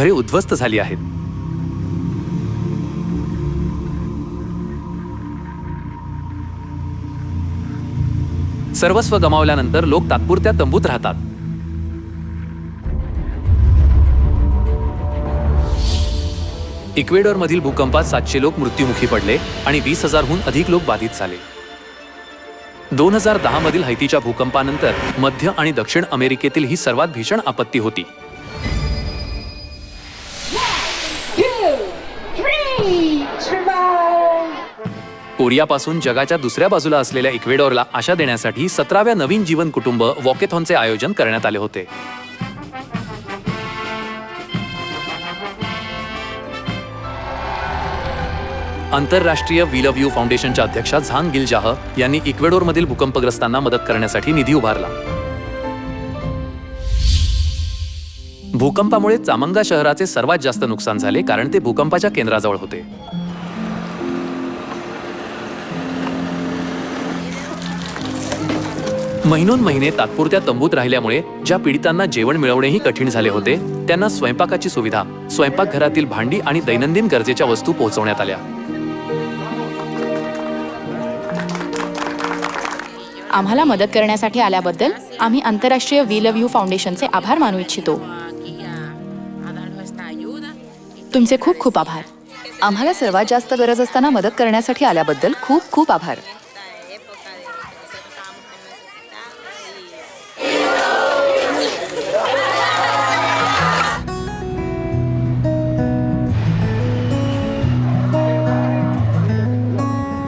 घरे उद्ध्वस्त झाली आहेत. सर्वस्व गमावल्यानंतर लोक तात्पुरत्या तंबूत राहतात. इक्वेडॉरमधील भूकंपात सातशे लोक मृत्युमुखी पडले आणि वीस हजारहून अधिक लोक बाधित झाले. दोन हजार दहा मधील हैतीच्या भूकंपानंतर मध्य आणि दक्षिण अमेरिकेतील ही सर्वात भीषण आपत्ती होती. कोरियापासून जगाच्या दुसऱ्या बाजूला असलेल्या इक्वेडॉरला आशा देण्यासाठी सतराव्या नवीन जीवन कुटुंब वॉकेथॉनचे आयोजन करण्यात आले होते. आंतरराष्ट्रीय वी लव्ह यू फाउंडेशनच्या अध्यक्षा झांग गिलजाह यांनी इक्वेडोरमधील भूकंपग्रस्तांना मदत करण्यासाठी निधी उभारला. भूकंपामुळे चामंगा शहराचे सर्वात जास्त नुकसान झाले कारण ते भूकंपाच्या केंद्राजवळ होते. महिनोन महिने तात्पुरत्या तंबूत राहिल्यामुळे ज्या पीडितांना जेवण मिळवणेही कठीण झाले होते त्यांना स्वयंपाकाची सुविधा स्वयंपाकघरातील भांडी आणि दैनंदिन गरजेच्या वस्तू पोहोचवण्यात आल्या. आम्हाला मदत करण्यासाठी आल्याबद्दल आम्ही आंतरराष्ट्रीय वी लव्ह यू फाउंडेशनचे आभार मानू इच्छितो. तुमचे खूप खूप आभार. आम्हाला सर्वात जास्त गरज असताना मदत करण्यासाठी आल्याबद्दल खूप खूप आभार.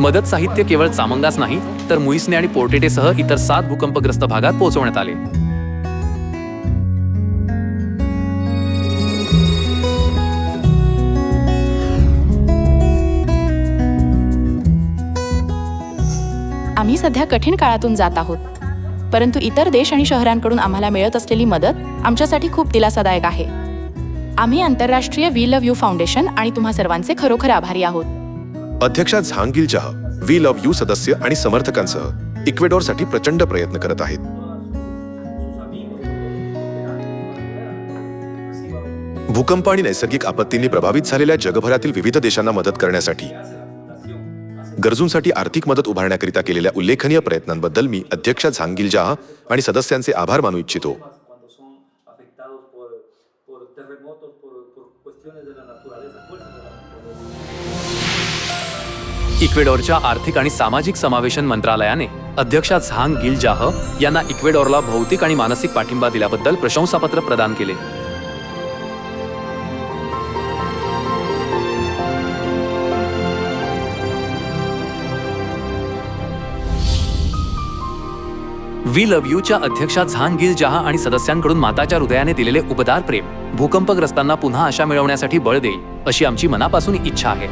मदत साहित्य केवळ चामंगाच नाही तर मुईसने आणि पोर्टेटेसह इतर सात भूकंपग्रस्त भागात पोहोचवण्यात आले. आम्ही सध्या कठीण काळातून जात आहोत. परंतु इतर देश आणि शहरांकडून आम्हाला मिळत असलेली मदत आमच्यासाठी खूप दिलासादायक आहे. आम्ही आंतरराष्ट्रीय वी लव्ह यू फाउंडेशन आणि तुम्हा सर्वांचे खरोखर आभारी आहोत. अध्यक्षा झांगिल जहा वी लव्ह यू सदस्य आणि समर्थकांसह इक्वेडॉरसाठी प्रचंड प्रयत्न करत आहेत. भूकंप आणि नैसर्गिक आपत्तींनी प्रभावित झालेल्या जगभरातील विविध देशांना मदत करण्यासाठी गरजूंसाठी आर्थिक मदत उभारण्याकरिता केलेल्या उल्लेखनीय प्रयत्नांबद्दल मी अध्यक्षा झांगिल जहा आणि सदस्यांचे आभार मानू इच्छितो. इक्वेडॉरच्या आर्थिक आणि सामाजिक समावेशन मंत्रालयाने अध्यक्षा झांग गिल जाह यांना इक्वेडॉरला भौतिक आणि मानसिक पाठिंबा दिल्याबद्दल प्रशंसापत्र प्रदान केले. वी लव्ह यूच्या अध्यक्षा झांग गिल जहा आणि सदस्यांकडून माताच्या हृदयाने दिलेले उपदार प्रेम भूकंपग्रस्तांना पुन्हा आशा मिळवण्यासाठी बळ देईल अशी आमची मनापासून इच्छा आहे.